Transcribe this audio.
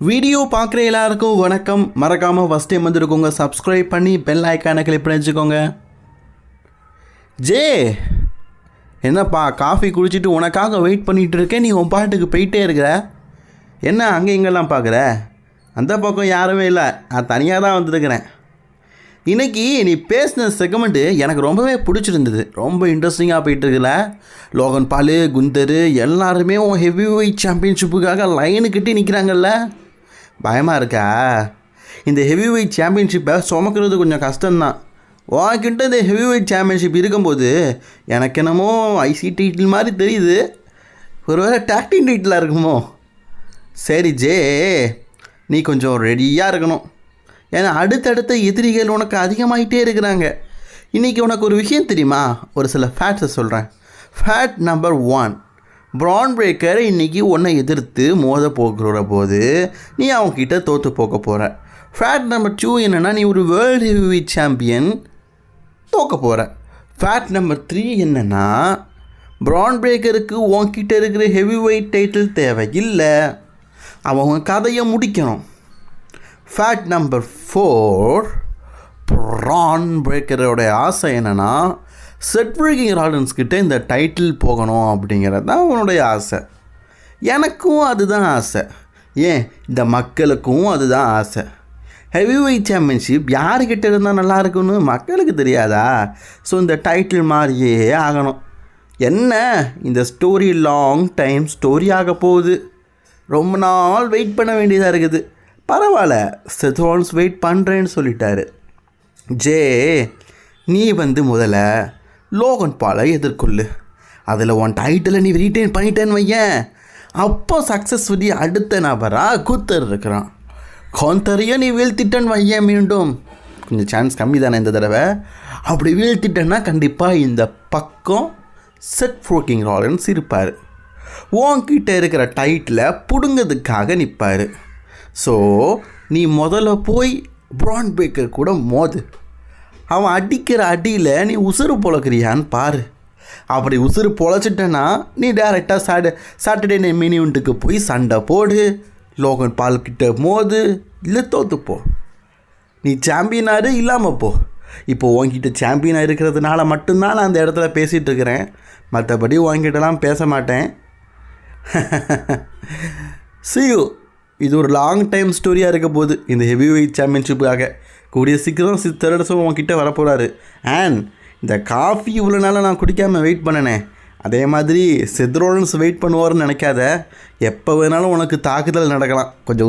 Video பார்க்குற எல்லாருக்கும் வணக்கம். மறக்காமல் ஃபஸ்ட் டைம் வந்துருக்கோங்க சப்ஸ்கிரைப் பண்ணி பெல் ஐக்கானை கிளிக் பண்ணி வச்சுக்கோங்க. ஜே என்னப்பா காஃபி குடிச்சிட்டு உனக்காக வெயிட் பண்ணிகிட்டு இருக்கேன். நீ உன் பாட்டுக்கு போயிட்டே இருக்கிற. என்ன அங்கே இங்கெல்லாம் பார்க்குற? அந்த பக்கம் யாருமே இல்லை. நான் தனியாக தான் வந்துருக்கிறேன். இன்றைக்கி நீ பேசின செகமெண்ட்டு எனக்கு ரொம்பவே பிடிச்சிருந்தது. ரொம்ப இன்ட்ரெஸ்டிங்காக போயிட்டுருக்குல்ல லோகன் பால் குந்தர் எல்லாருமே உன் ஹெவி வெயிட் சாம்பியன்ஷிப்புக்காக லைனு கட்டி நிற்கிறாங்கல்ல பயமாக இருக்கா? இந்த ஹெவி வெயிட் சாம்பியன்ஷிப்பை சுமக்கிறது கொஞ்சம் கஷ்டம்தான். உன்கிட்ட இந்த ஹெவி வெயிட் சாம்பியன்ஷிப் இருக்கும்போது எனக்கு என்னமோ ஐசி டைட்டில் மாதிரி தெரியுது. ஒருவேளை டாக்டிங் டைட்டிலாக இருக்குமோ? சரி ஜே நீ கொஞ்சம் ரெடியாக இருக்கணும். ஏன்னா அடுத்தடுத்த எதிரிகள் உனக்கு அதிகமாகிட்டே இருக்கிறாங்க. இன்றைக்கி உனக்கு ஒரு விஷயம் தெரியுமா? ஒரு சில ஃபேக்ட்ஸை சொல்கிறேன் fact number one Bron Breakker இன்றைக்கி உன்னை எதிர்த்து மோத போகிற போது நீ அவங்கக்கிட்ட தோற்று போக போகிற ஃபேட் நம்பர் டூ என்னென்னா நீ ஒரு வேர்ல்டு ஹெவி சாம்பியன் தோக்க போகிற ஃபேட் நம்பர் த்ரீ என்னென்னா ப்ரான் பிரேக்கருக்கு உன்கிட்ட இருக்கிற ஹெவி வெயிட் டைட்டில் தேவையில்லை அவங்க கதையை முடிக்கணும். ஃபேட் நம்பர் ஃபோர் ப்ரான் பிரேக்கரோட ஆசை என்னென்னா செட்வர்கிங் ராடன்ஸ் கிட்டே இந்த டைட்டில் போகணும் அப்படிங்கிறது தான் அவனுடைய ஆசை. எனக்கும் அதுதான் ஆசை. ஏன்? இந்த மக்களுக்கும் அதுதான் ஆசை. ஹெவி வெயிட் சாம்பியன்ஷிப் யாருக்கிட்ட இருந்தால் நல்லா இருக்குன்னு மக்களுக்கு தெரியாதா? ஸோ இந்த டைட்டில் மாதிரியே ஆகணும். என்ன? இந்த ஸ்டோரி லாங் டைம் ஸ்டோரி ஆக போகுது. ரொம்ப நாள் வெயிட் பண்ண வேண்டியதாக இருக்குது. பரவாயில்ல செத்வான்ஸ் வெயிட் பண்ணுறேன்னு சொல்லிட்டாரு. ஜே நீ வந்து முதல்ல லோகன் பாலை எதிர்கொள்ளு. அதில் உன் டைட்டிலை நீ ரீட்டைன் பண்ணிட்டேன்னு வையன். அப்போ சக்ஸஸ்ஃபுல்லி அடுத்த நபராக கூத்தர் இருக்கிறான். கோந்தரையும் நீ வீழ்த்திட்டேன்னு வையன் மீண்டும். கொஞ்சம் சான்ஸ் கம்மி தானே இந்த தடவை. அப்படி வீழ்த்திட்டேன்னா கண்டிப்பாக இந்த பக்கம் செட் ஃபோக்கிங் ராலன்ஸ் இருப்பார். உன்கிட்ட இருக்கிற டைட்டில் பிடுங்கிறதுக்காக நிற்பார் ஸோ நீ முதல்ல போய் ப்ரான் பேக்கர் கூட மோது. அவன் அடிக்கிற அடியில் நீ உசுறு பொழக்கிறியான்னு பாரு. அப்படி உசுறு பொழைச்சிட்டேன்னா நீ டேரெக்டாக சாட்ட சாட்டர்டே நைட் மினிவெண்ட்டுக்கு போய் சண்டை போடு. லோகன் பால் கிட்ட மோது இல்லை தோத்துப்போ நீ சாம்பியனாரு இல்லாமல் போ. இப்போ உங்ககிட்ட சாம்பியனாக இருக்கிறதுனால மட்டும்தான் நான் அந்த இடத்துல பேசிகிட்டு இருக்கிறேன். மற்றபடி உங்ககிட்டலாம் பேச மாட்டேன். சியூ இது ஒரு லாங் டைம் ஸ்டோரியாக இருக்க போகுது. இந்த ஹெவி வெயிட் சாம்பியன்ஷிப்புக்காக கூடிய சீக்கிரம் சி உங்ககிட்ட உன்கிட்ட வரப்போகிறாரு அண்ட் இந்த காஃபி இவ்வளோ நாளாக நான் குடிக்காமல் வெயிட் பண்ணினேன் அதே மாதிரி செத்ரோலன்ஸ் வெயிட் பண்ணுவார்னு நினைக்காத. எப்போ வேணாலும் உனக்கு தாக்குதல் நடக்கலாம். கொஞ்சம்